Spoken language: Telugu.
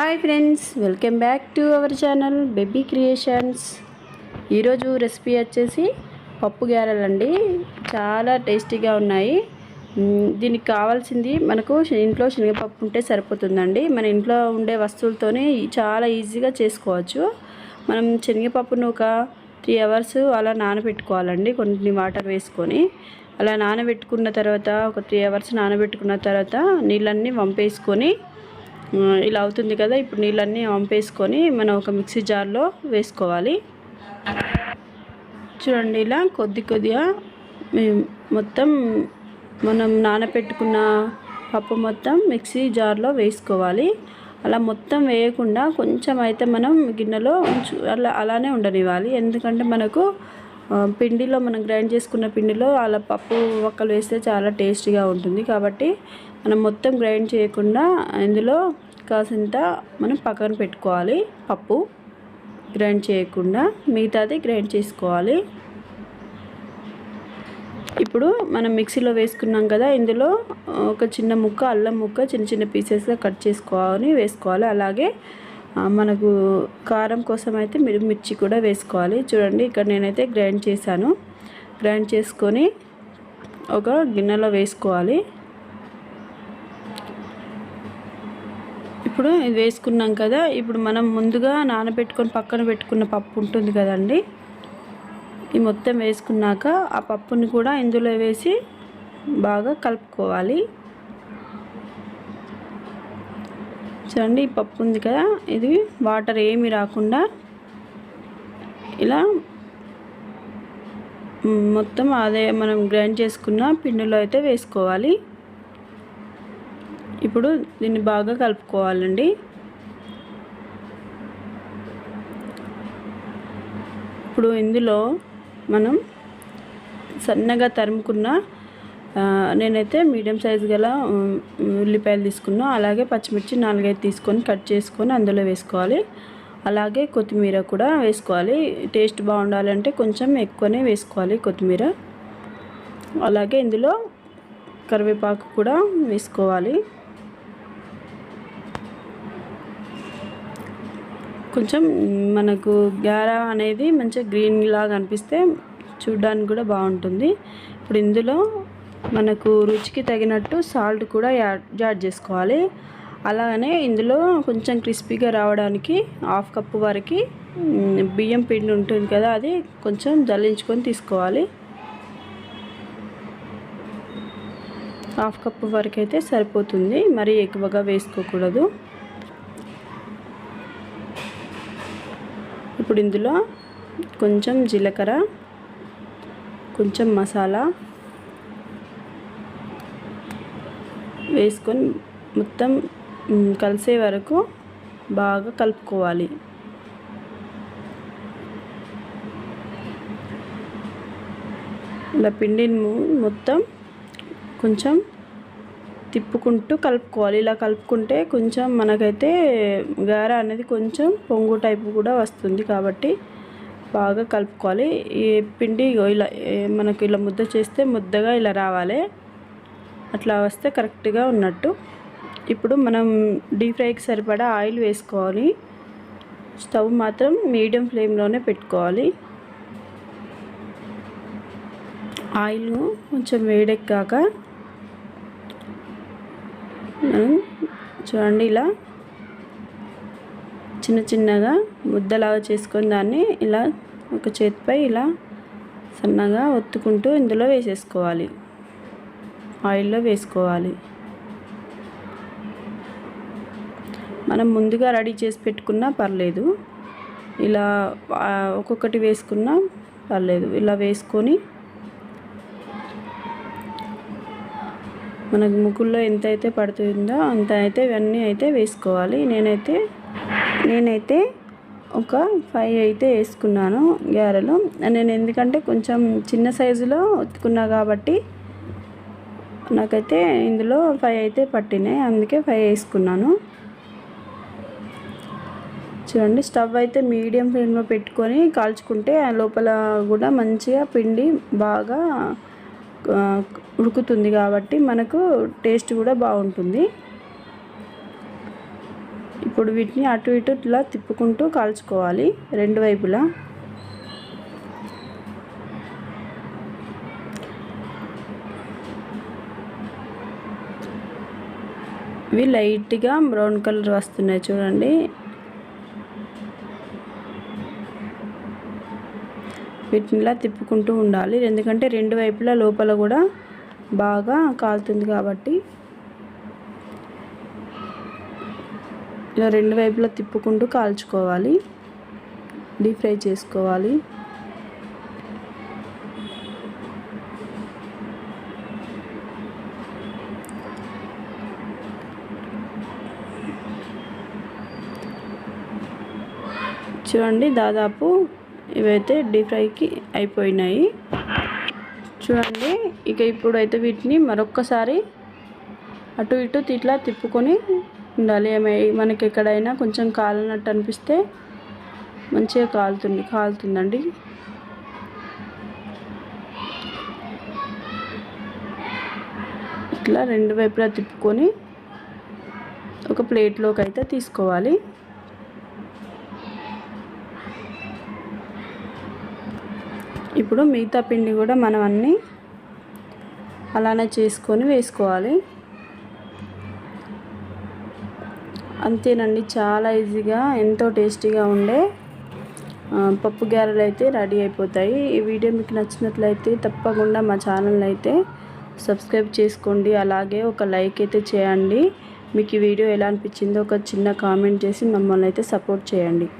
Hi friends welcome back to our channel baby creations. ఈరోజు రెసిపీ వచ్చేసి పప్పు గారెలండి. చాలా టేస్టీగా ఉన్నాయి. దీనికి కావాల్సింది మనకు ఇంట్లో శనగపప్పు ఉంటే సరిపోతుందండి. మన ఇంట్లో ఉండే వస్తువులతోనే చాలా ఈజీగా చేసుకోవచ్చు. మనం శనగపప్పును ఒక త్రీ అవర్స్ అలా నానబెట్టుకోవాలండి కొన్ని వాటర్ వేసుకొని. అలా నానబెట్టుకున్న తర్వాత ఒక త్రీ అవర్స్ నానబెట్టుకున్న తర్వాత నీళ్ళన్నీ వంపేసుకొని ఇలా అవుతుంది కదా ఇప్పుడు నీళ్ళన్నీ వంపేసుకొని మనం ఒక మిక్సీ జార్లో వేసుకోవాలి. చూడండి ఇలా కొద్ది కొద్దిగా మొత్తం మనం నానబెట్టుకున్న పప్పు మొత్తం మిక్సీ జార్లో వేసుకోవాలి. అలా మొత్తం వేయకుండా కొంచెం అయితే మనం గిన్నెలో ఉంచు అలా అలానే ఉండనివ్వాలి. ఎందుకంటే మనకు పిండిలో మనం గ్రైండ్ చేసుకున్న పిండిలో అలా పప్పు ఒక్కలు వేస్తే చాలా టేస్టీగా ఉంటుంది. కాబట్టి మనం మొత్తం గ్రైండ్ చేయకుండా ఇందులో కాసింత మనం పక్కన పెట్టుకోవాలి. పప్పు గ్రైండ్ చేయకుండా మిగతాది గ్రైండ్ చేసుకోవాలి. ఇప్పుడు మనం మిక్సీలో వేసుకున్నాం కదా ఇందులో ఒక చిన్న ముక్క అల్లం ముక్క చిన్న చిన్న పీసెస్గా కట్ చేసుకోవాలి వేసుకోవాలి. అలాగే మనకు కారం కోసం అయితే మీరు మిర్చి కూడా వేసుకోవాలి. చూడండి ఇక్కడ నేనైతే గ్రైండ్ చేశాను. గ్రైండ్ చేసుకొని ఒక గిన్నెలో వేసుకోవాలి. ఇప్పుడు ఇది వేసుకున్నాం కదా ఇప్పుడు మనం ముందుగా నానబెట్టుకొని పక్కన పెట్టుకున్న పప్పు ఉంటుంది కదండి ఈ మొత్తం వేసుకున్నాక ఆ పప్పుని కూడా ఇందులో వేసి బాగా కలుపుకోవాలి. చూడండి ఈ పప్పు ఉంది కదా ఇది వాటర్ ఏమి రాకుండా ఇలా మొత్తం అదే మనం గ్రైండ్ చేసుకున్న పిండిలో అయితే వేసుకోవాలి. ఇప్పుడు దీన్ని బాగా కలుపుకోవాలండి. ఇప్పుడు ఇందులో మనం సన్నగా తరుముకున్న నేనైతే మీడియం సైజు గల ఉల్లిపాయలు తీసుకున్నా అలాగే పచ్చిమిర్చి నాలుగైదు తీసుకొని కట్ చేసుకొని అందులో వేసుకోవాలి. అలాగే కొత్తిమీర కూడా వేసుకోవాలి. టేస్ట్ బాగుండాలంటే కొంచెం ఎక్కువనే వేసుకోవాలి కొత్తిమీర. అలాగే ఇందులో కరివేపాకు కూడా వేసుకోవాలి. కొంచెం మనకు గారా అనేది మంచిగా గ్రీన్ లాగా అనిపిస్తే చూడడానికి కూడా బాగుంటుంది. ఇప్పుడు ఇందులో మనకు రుచికి తగినట్టు సాల్ట్ కూడా యాడ్ యాడ్ చేసుకోవాలి. అలాగనే ఇందులో కొంచెం క్రిస్పీగా రావడానికి హాఫ్ కప్పు వరకు బియ్యం పిండి ఉంటుంది కదా అది కొంచెం జల్లించుకొని తీసుకోవాలి. హాఫ్ కప్పు వరకు అయితే సరిపోతుంది. మరీ ఎక్కువగా వేసుకోకూడదు. ఇప్పుడు ఇందులో కొంచెం జీలకర్ర కొంచెం మసాలా వేసుకొని మొత్తం కలిసే వరకు బాగా కలుపుకోవాలి. ఇలా పిండిని మొత్తం కొంచెం తిప్పుకుంటూ కలుపుకోవాలి. ఇలా కలుపుకుంటే కొంచెం మనకైతే గార అనేది కొంచెం పొంగు టైపు కూడా వస్తుంది కాబట్టి బాగా కలుపుకోవాలి. ఈ పిండి ఇలా మనకు ఇలా ముద్ద చేస్తే ముద్దగా ఇలా రావాలి. అట్లా వస్తే కరెక్ట్గా ఉన్నట్టు. ఇప్పుడు మనం డీప్ ఫ్రైకి సరిపడా ఆయిల్ వేసుకోవాలి. స్టవ్ మాత్రం మీడియం ఫ్లేమ్లోనే పెట్టుకోవాలి. ఆయిల్ కొంచెం వేడెక్కాక మనం చూడండి ఇలా చిన్న చిన్నగా ముద్దలాగా చేసుకొని దాన్ని ఇలా ఒక చేతిపై ఇలా సన్నగా ఒత్తుకుంటూ ఇందులో వేసేసుకోవాలి. ఆయిల్లో వేసుకోవాలి. మనం ముందుగా రెడీ చేసి పెట్టుకున్నా పర్లేదు. ఇలా ఒక్కొక్కటి వేసుకున్నా పర్లేదు. ఇలా వేసుకొని మనకు ముగ్గుల్లో ఎంత అయితే పడుతుందో అంత అయితే ఇవన్నీ అయితే వేసుకోవాలి. నేనైతే నేనైతే ఒక ఫైవ్ అయితే వేసుకున్నాను గారెలు నేను ఎందుకంటే కొంచెం చిన్న సైజులో ఉతుకున్నా కాబట్టి నాకైతే ఇందులో ఫైవ్ అయితే పట్టినాయి. అందుకే ఫైవ్ వేసుకున్నాను. చూడండి స్టవ్ అయితే మీడియం ఫ్లేమ్లో పెట్టుకొని కాల్చుకుంటే ఆ లోపల కూడా మంచిగా పిండి బాగా ఉడుకుతుంది కాబట్టి మనకు టేస్ట్ కూడా బాగుంటుంది. ఇప్పుడు వీటిని అటు ఇటు ఇట్లా తిప్పుకుంటూ కాల్చుకోవాలి రెండు వైపులా. ఇవి లైట్గా బ్రౌన్ కలర్ వస్తున్నాయి చూడండి. వీటిని ఇలా తిప్పుకుంటూ ఉండాలి. ఎందుకంటే రెండు వైపులా లోపల కూడా బాగా కాలుతుంది కాబట్టి ఇలా రెండు వైపులా తిప్పుకుంటూ కాల్చుకోవాలి. డీప్ ఫ్రై చేసుకోవాలి. చూడండి దాదాపు ఇవైతే డీప్ ఫ్రైకి అయిపోయినాయి. చూడండి. ఇక ఇప్పుడు అయితే వీటిని మరొక్కసారి అటు ఇటు ఇట్లా తిప్పుకొని ఉండాలి. మనకి ఎక్కడైనా కొంచెం కాలినట్టు అనిపిస్తే మంచిగా కాలుతుంది కాలుతుందండి. ఇట్లా రెండు వైపులా తిప్పుకొని ఒక ప్లేట్లోకి అయితే తీసుకోవాలి. ఇప్పుడు మిగతా పిండి కూడా మనం అన్నీ అలానే చేసుకొని వేసుకోవాలి. అంతేనండి చాలా ఈజీగా ఎంతో టేస్టీగా ఉండే పప్పు గారెలు అయితే రెడీ అయిపోతాయి. ఈ వీడియో మీకు నచ్చినట్లయితే తప్పకుండా మా ఛానల్ అయితే సబ్స్క్రైబ్ చేసుకోండి. అలాగే ఒక లైక్ అయితే చేయండి. మీకు ఈ వీడియో ఎలా అనిపించిందో ఒక చిన్న కామెంట్ చేసి మమ్మల్ని అయితే సపోర్ట్ చేయండి.